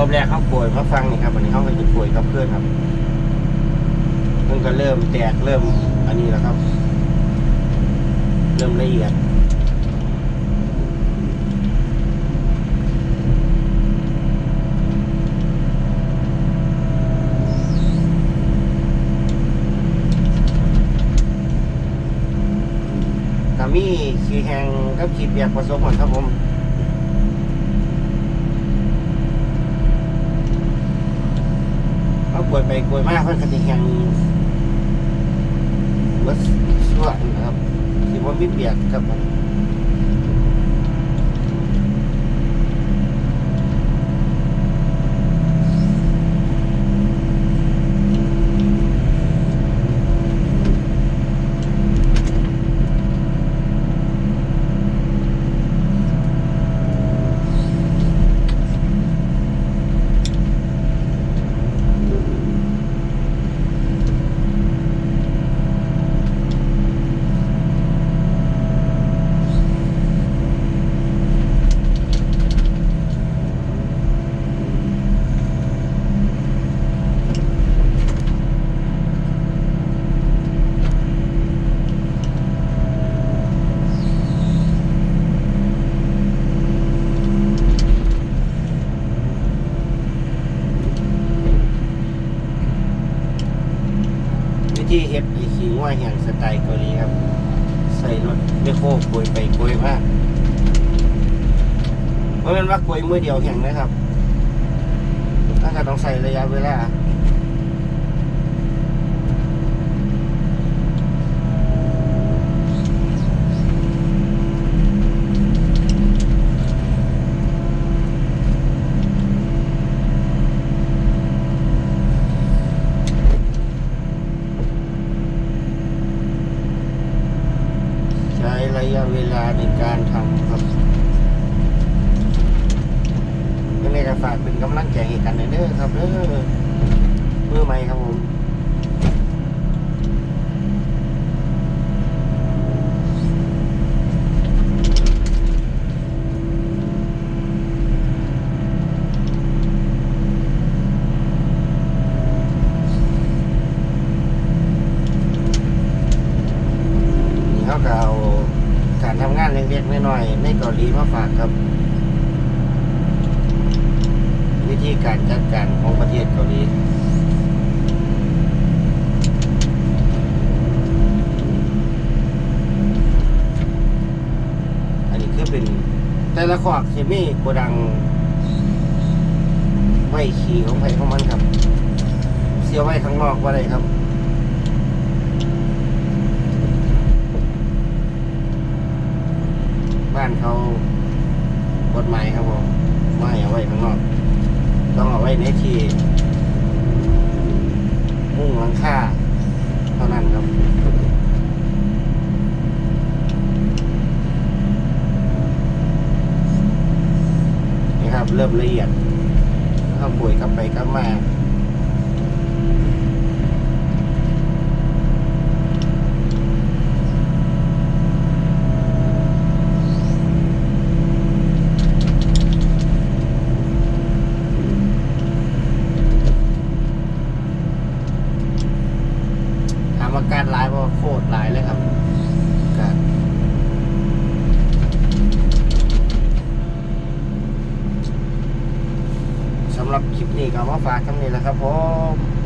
รอบแรกเขาป่วยมาฟังนี่ครับวันนี้เขาก็จะป่วยกับเพื่อนครับเพื่อนก็เริ่มแตกเริ่มอันนี้แล้วครับ เริ่มละเอียดกามีขี่แหงกับขี่เปียกผสมกันครับผมเอากล้วย ไปกล้วยมากเพื่อนก็จะแหงรถส่วนนะครับสิว่ามีเปียกครับผม ที่เฮ็ดไอขี่ง่วแห่งสไตล์เกาหลีครับ ใส่รถไม่โค้กลวยไปกลวยมากเพราะมันว่ากลวยมือเดียวแห่งนะครับถ้าจะต้องใส่ระยะเวลา ระยะเวลาในการทำครับยังไงก็ฝากเป็นกำลังใจให้กันเด้อครับเด้อมือใหม่ครับผมนี่เขาก็เอาการทำงาน เล็กๆน้อยๆในเกาหลีมาฝากครับ วิธีการจัดการของประเทศเกาหลีอันนี้คือเป็นแต่ละขวากจะมีโกดังไว้ขี่ของใครของมันครับ เสียไว้ข้างนอกว่าไรครับ บ้านเขากฎหมายครับผมไม่เอาไว้ข้างนอก ต้องเอาไว้ในที่มุ่งหลังคาเท่านั้นครับนี่ครับเริ่มละเอียดข้าป่วยกลับไปกลับมาามอาการหลายเพราะว่าโคตรหลายเลยครับอาการสำหรับคลิปนี้ก็มาฝากคำนี้แหละครับผม